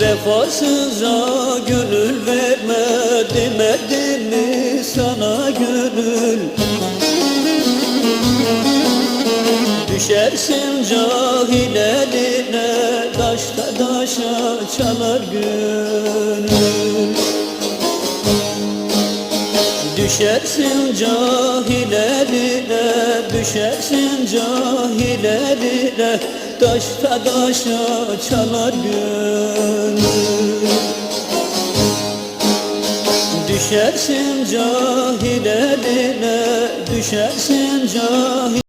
Vefasıza gönül verme demedim mi sana gönül? Düşersin cahil eline taşa çalar gönül. Düşersin cahil eline Düşersin cahil eline Taşta taşa çalar gönül. Düşersin cahil eline Düşersin cahil